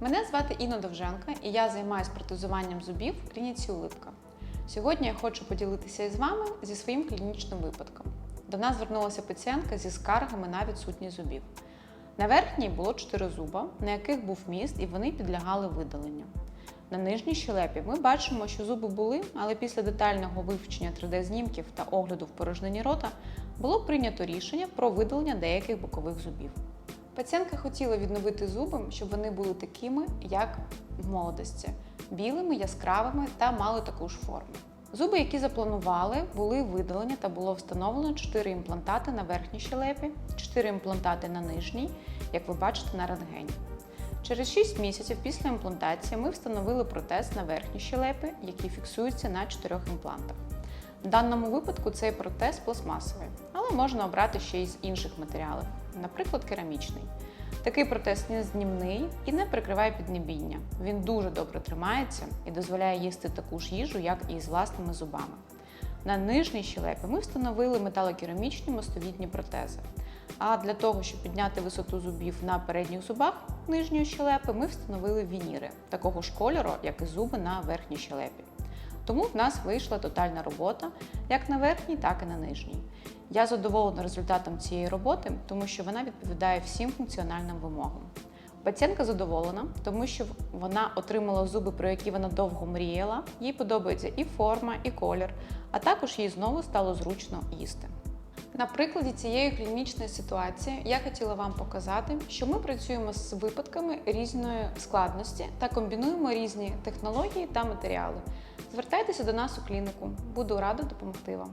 Мене звати Інна Довженко і я займаюся протезуванням зубів в клініці Улипка. Сьогодні я хочу поділитися із вами зі своїм клінічним випадком. До нас звернулася пацієнтка зі скаргами на відсутність зубів. На верхній було 4 зуба, на яких був міст, і вони підлягали видаленню. На нижній щелепі ми бачимо, що зуби були, але після детального вивчення 3D-знімків та огляду в порожнині рота було прийнято рішення про видалення деяких бокових зубів. Пацієнтка хотіла відновити зуби, щоб вони були такими, як в молодості, білими, яскравими та мали таку ж форму. Зуби, які запланували, були видалені та було встановлено 4 імплантати на верхній щелепі, 4 імплантати на нижній, як ви бачите на рентгені. Через 6 місяців після імплантації ми встановили протез на верхній щелепі, який фіксується на 4 імплантах. В даному випадку цей протез пластмасовий, але можна обрати ще й з інших матеріалів, наприклад, керамічний. Такий протез не знімний і не прикриває піднебіння. Він дуже добре тримається і дозволяє їсти таку ж їжу, як і з власними зубами. На нижній щелепі ми встановили металокерамічні мостовідні протези. А для того, щоб підняти висоту зубів на передніх зубах нижньої щелепи, ми встановили вініри такого ж кольору, як і зуби на верхній щелепі. Тому в нас вийшла тотальна робота як на верхній, так і на нижній. Я задоволена результатом цієї роботи, тому що вона відповідає всім функціональним вимогам. Пацієнтка задоволена, тому що вона отримала зуби, про які вона довго мріяла. Їй подобається і форма, і колір, а також їй знову стало зручно їсти. На прикладі цієї клінічної ситуації я хотіла вам показати, що ми працюємо з випадками різної складності та комбінуємо різні технології та матеріали. Звертайтеся до нас у клініку, буду рада допомогти вам.